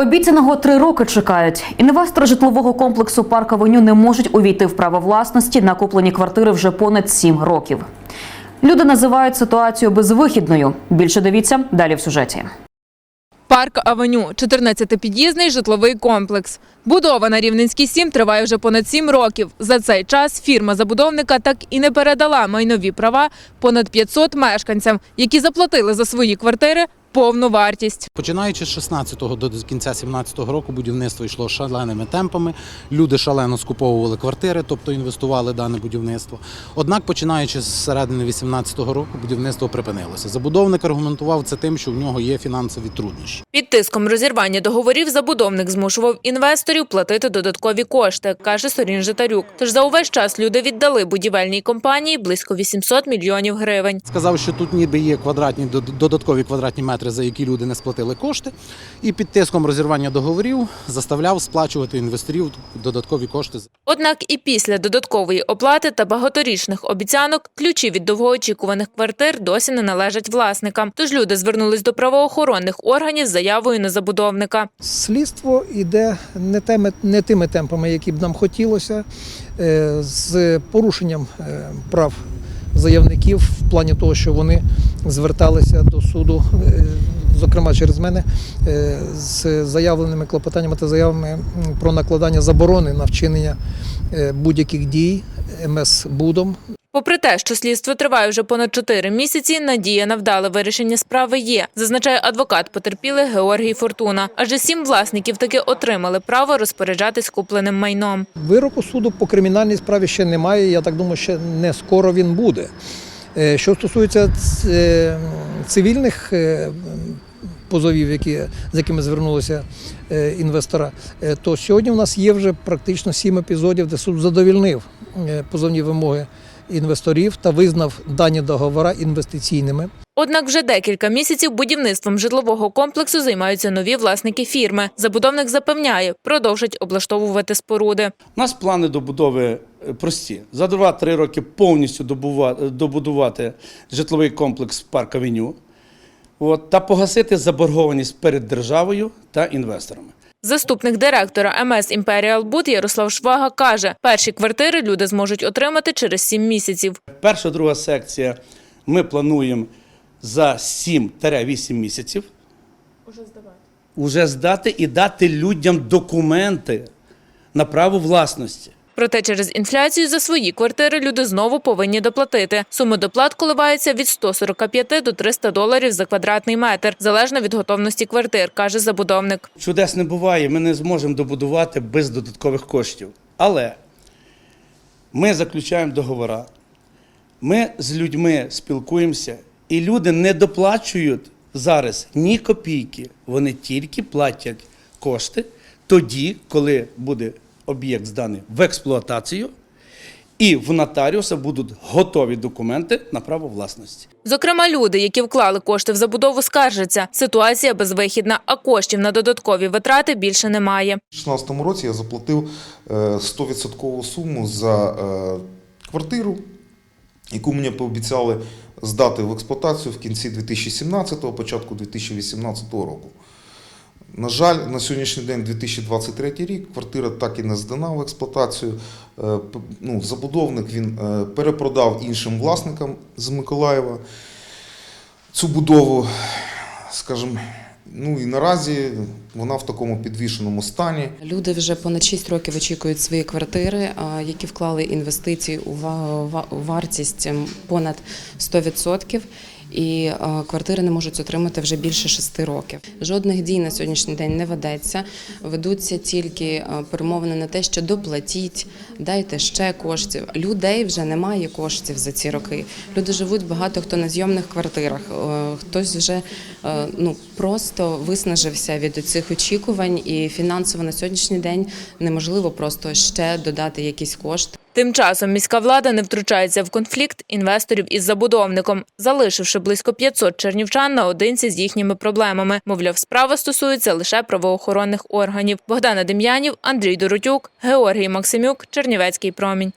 Обіцяного три роки чекають. Інвестори житлового комплексу Парк Авеню не можуть увійти в право власності на куплені квартири вже понад сім років. Люди називають ситуацію безвихідною. Більше дивіться далі в сюжеті. Парк Авеню, 14-під'їзний житловий комплекс. Будова на Рівненській 7 триває вже понад 7 років. За цей час фірма забудовника так і не передала майнові права понад 500 мешканцям, які заплатили за свої квартири повну вартість. Починаючи з 16-го до кінця 17-го року будівництво йшло шаленими темпами. Люди шалено скуповували квартири, тобто інвестували в дане будівництво. Однак, починаючи з середини 18-го року, будівництво припинилося. Забудовник аргументував це тим, що в нього є фінансові труднощі. Під тиском розірвання договорів забудовник змушував інвесторів платити додаткові кошти, каже Сорін Житарюк. Тож за увесь час люди віддали будівельній компанії близько 800 мільйонів гривень. Сказав, що тут ніби є квадратні дод- додаткові квадратні метри, за які люди не сплатили кошти, і під тиском розірвання договорів заставляв сплачувати інвесторів додаткові кошти. Однак і після додаткової оплати та багаторічних обіцянок ключі від довгоочікуваних квартир досі не належать власникам. Тож люди звернулись до правоохоронних органів з заявою на забудовника. Слідство йде не теми, не тими темпами, які б нам хотілося, е, з порушенням е, прав заявників в плані того, що вони зверталися до суду, е, зокрема через мене, е, з заявленими клопотаннями та заявами про накладання заборони на вчинення е, будь-яких дій МС-будом Попри те, що слідство триває вже понад 4 місяці, надія на вдале вирішення справи є, зазначає адвокат потерпілих Георгій Фортуна. Адже сім власників таки отримали право розпоряджатись купленим майном. Вироку суду по кримінальній справі ще немає. Я так думаю, ще не скоро він буде. Е, Що стосується цивільних позовів, які, з якими звернулися е, інвестора, е, то сьогодні у нас є вже практично сім епізодів, де суд задовільнив е, позовні вимоги інвесторів та визнав дані договори інвестиційними. Однак вже декілька місяців будівництвом житлового комплексу займаються нові власники фірми. Забудовник запевняє, продовжать облаштовувати споруди. У нас плани добудови прості. За 2-3 роки повністю добудувати житловий комплекс Парк Авеню от, та погасити заборгованість перед державою та інвесторами. Заступник директора МС «Імперіал Буд» Ярослав Швага каже, перші квартири люди зможуть отримати через 7 місяців. Перша, друга секція ми плануємо за 7-8 місяців. Уже здати і дати людям документи на право власності. Проте через інфляцію за свої квартири люди знову повинні доплатити. Суми доплат коливаються від 145 до 300 доларів за квадратний метр, залежно від готовності квартир, каже забудовник. Чудес не буває, ми не зможемо добудувати без додаткових коштів. Але ми заключаємо договори, ми з людьми спілкуємося, і люди не доплачують зараз ні копійки. Вони тільки платять кошти тоді, коли буде об'єкт зданий в експлуатацію, і в нотаріуса будуть готові документи на право власності. Зокрема, люди, які вклали кошти в забудову, скаржаться. Ситуація безвихідна, а коштів на додаткові витрати більше немає. У 2016 році я заплатив е, 100% суму за е, квартиру, яку мені пообіцяли здати в експлуатацію в кінці 2017-го, початку 2018 року. На жаль, на сьогоднішній день 2023 рік квартира так і не здана в експлуатацію. Е, Ну, забудовник він е, перепродав іншим власникам з Миколаєва цю будову, скажімо, ну і наразі вона в такому підвішеному стані. Люди вже понад 6 років очікують свої квартири, які вклали інвестиції у ва- ва- у вартість ем, понад 100%. І е, квартири не можуть отримати вже більше шести років. Жодних дій на сьогоднішній день не ведеться. Ведуться тільки е, перемовини на те, що доплатіть, дайте ще коштів. Людей вже немає коштів за ці роки. Люди живуть багато хто на зйомних квартирах. е, Хтось вже ну просто виснажився від цих очікувань, і фінансово на сьогоднішній день неможливо просто ще додати якісь кошти. Тим часом міська влада не втручається в конфлікт інвесторів із забудовником, залишивши близько 500 чернівчан наодинці з їхніми проблемами. Мовляв, справа стосується лише правоохоронних органів. Богдана Дем'янів, Андрій Доротюк, Георгій Максимюк, Чернівецький промінь.